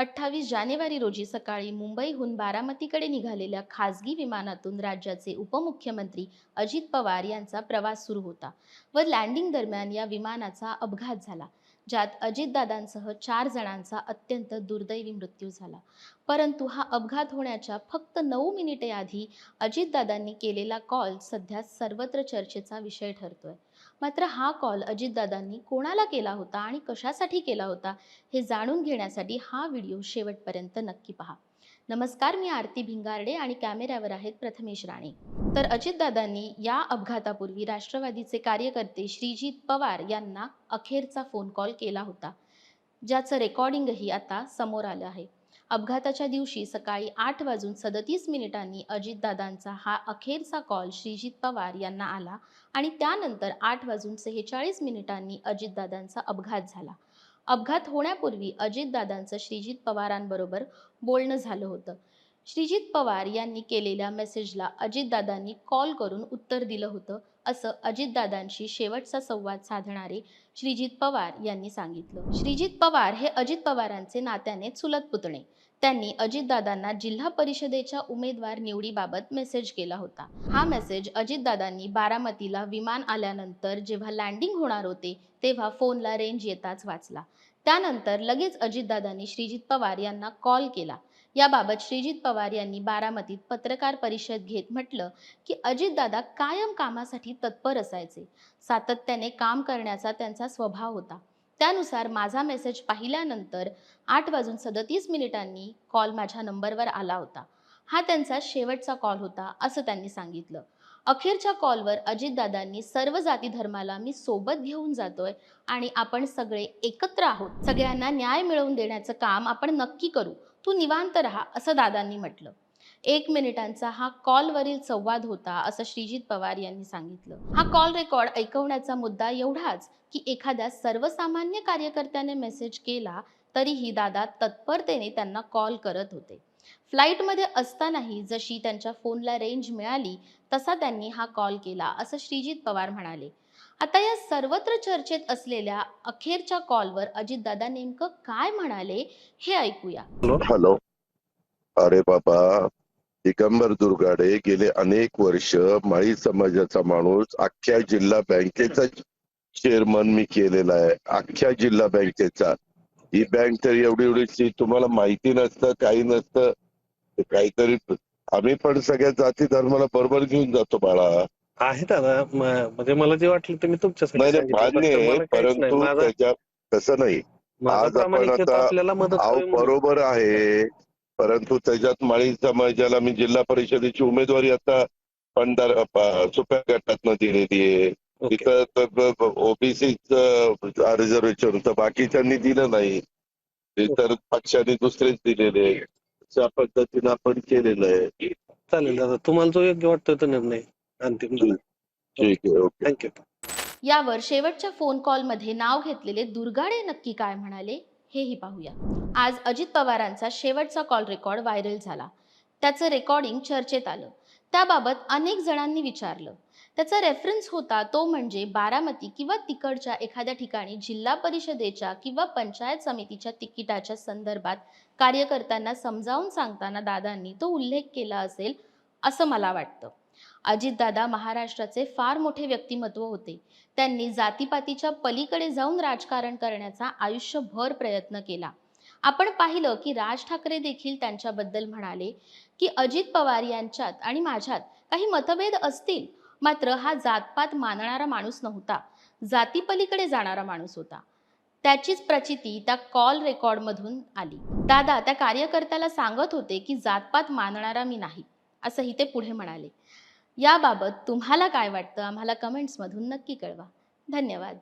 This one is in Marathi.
अठ्ठावीस जानेवारी रोजी सकाळी मुंबईहून बारामतीकडे निघालेल्या खासगी विमानातून राज्याचे उपमुख्यमंत्री अजित पवार यांचा प्रवास सुरू होता व लँडिंग दरम्यान या विमानाचा अपघात झाला ज्यात अजितदादांसह चार जणांचा अत्यंत दुर्दैवी मृत्यू झाला. परंतु हा अपघात होण्याच्या फक्त नऊ मिनिटे आधी अजितदादांनी केलेला कॉल सध्या सर्वत्र चर्चेचा विषय ठरतोय. मात्र हा कॉल अजितदादांनी कोणाला केला होता आणि कशासाठी केला होता हे जाणून घेण्यासाठी हा व्हिडिओ शेवटपर्यंत नक्की पहा. नमस्कार मी आरती भिंगारडे आणि कॅमेऱ्यावर आहेत प्रथमेश राणे. तर अजितदादांनी या अपघातापूर्वी राष्ट्रवादीचे कार्यकर्ते श्रीजित पवार यांना अखेरचा फोन कॉल केला होता ज्याचं रेकॉर्डिंगही आता समोर आलं आहे. अपघाताच्या दिवशी सकाळी आठ वाजून सदतीस मिनिटांनी अजितदादांचा हा अखेरचा कॉल श्रीजित पवार यांना आला आणि त्यानंतर आठ वाजून सेहेचाळीस मिनिटांनी अजितदादांचा अपघात झाला. अपघात होण्यापूर्वी अजितदादांचं श्रीजित पवारांबरोबर बोलणं झालं होतं. श्रीजित पवार यांनी केलेल्या मेसेजला अजितदादांनी कॉल करून उत्तर दिलं होतं असं अजितदादांशी शेवटचा संवाद साधणारे श्रीजित पवार यांनी सांगितलं. श्रीजित पवार हे अजित पवारांचे नात्याने चुलत पुतणे. त्यांनी अजितदादांना जिल्हा परिषदेच्या उमेदवार निवडीबाबत मेसेज केला होता. हा मेसेज अजितदादांनी बारामतीला विमान आल्यानंतर जेव्हा लँडिंग होणार होते तेव्हा फोनला रेंज येताच वाचला. त्यानंतर लगेच अजितदादांनी श्रीजित पवार यांना कॉल केला. याबाबत श्रीजित पवार यांनी बारामतीत पत्रकार परिषद घेत म्हटलं की अजितदादा कायम कामासाठी तत्पर असायचे. सातत्याने काम करण्याचा त्यांचा स्वभाव होता. त्यानुसार माझा मेसेज पाहिल्यानंतर आठ वाजून सदतीस मिनिटांनी कॉल माझ्या नंबरवर आला होता. हा त्यांचा शेवटचा कॉल होता असं त्यांनी सांगितलं. अखेरच्या कॉलवर अजितदादांनी सर्व जाती धर्माला मी सोबत घेऊन जातोय आणि आपण सगळे एकत्र आहोत. सगळ्यांना न्याय मिळवून देण्याचं काम आपण नक्की करू. तू निवांत राहा असं दादांनी म्हटलं. एक मिनिटांचा हा कॉलवरील संवाद होता असं श्रीजित पवार यांनी सांगितलं. हा कॉल रेकॉर्ड ऐकवण्याचा मुद्दा एवढाच की एखाद्या सर्वसामान्य कार्यकर्त्याने मेसेज केला तरीही दादा तत्परतेने त्यांना कॉल करत होते. फ्लाईटमध्ये असतानाही जशी त्यांच्या फोनला रेंज मिळाली तसा त्यांनी हा कॉल केला असं श्रीजित पवार म्हणाले. आता या सर्वत्र चर्चेत असलेल्या अखेरच्या कॉलवर अजितदादा नेमकं काय म्हणाले हे ऐकूया. हॅलो. अरे बाबा दिगंबर दुर्गाडे गेले अनेक वर्ष माळी समाजाचा माणूस अख्ख्या जिल्हा बँकेचा चेअरमन मी केलेला आहे. अख्ख्या जिल्हा बँकेचा. ही बँक तर एवढी एवढीची तुम्हाला माहिती नसतं काही नसतं. काहीतरी आम्ही पण सगळ्या जाती धर्माला बरोबर घेऊन जातो बाळा. आहे दादा म्हणजे मला जे वाटलं ते मी तुमच्यासाठी नाही. मान्य आहे. परंतु त्याच्या तसं नाही आज आपण आता-. बरोबर आहे परंतु त्याच्यात माळी समाजाला मी जिल्हा परिषदेची उमेदवारी आता पंधरा सुप्या गटातनं दिलेली आहे. तिथं ओबीसीच रिझर्वेशन होतं बाकीच्यांनी दिलं नाही इतर पक्षांनी दुसरेच दिलेले आहे. अशा पद्धतीनं आपण केलेलं आहे चालेल दादा तुम्हाला जो योग्य वाटतो तो निर्णय अंतिम ठीक आहे ओके. थँक्यू यावर शेवटच्या फोन कॉलमध्ये नाव घेतलेले दुर्गाडे नक्की काय म्हणाले हेही पाहूया. आज अजित पवारांचा शेवटचा कॉल रेकॉर्ड व्हायरल झाला. त्याचं रेकॉर्डिंग चर्चेत आलं. त्याबाबत अनेक जणांनी विचारलं. त्याचा रेफरन्स होता तो म्हणजे बारामती किंवा तिकडच्या एखाद्या ठिकाणी जिल्हा परिषदेच्या किंवा पंचायत समितीच्या तिकिटाच्या संदर्भात कार्यकर्त्यांना समजावून सांगताना दादांनी तो उल्लेख केला असेल असं मला वाटतं. अजितदादा महाराष्ट्राचे फार मोठे व्यक्तिमत्व होते. त्यांनी जातीपातीच्या पलीकडे जाऊन राजकारण करण्याचा आयुष्यभर प्रयत्न केला. आपण पाहिलं की राज ठाकरे देखील त्यांच्याबद्दल म्हणाले की अजित पवार यांच्यात आणि माझ्यात काही मतभेद असतील. मात्र हा जातपात मानणारा माणूस नव्हता. जातीपलीकडे जाणारा माणूस होता. त्याचीच प्रचिती त्या कॉल रेकॉर्डमधून आली. दादा त्या कार्यकर्त्याला सांगत होते की जातपात मानणारा मी नाही असंही ते पुढे म्हणाले. याबाबत तुम्हाला काय वाटतं? आम्हाला कमेंट्समधून नक्की कळवा. धन्यवाद.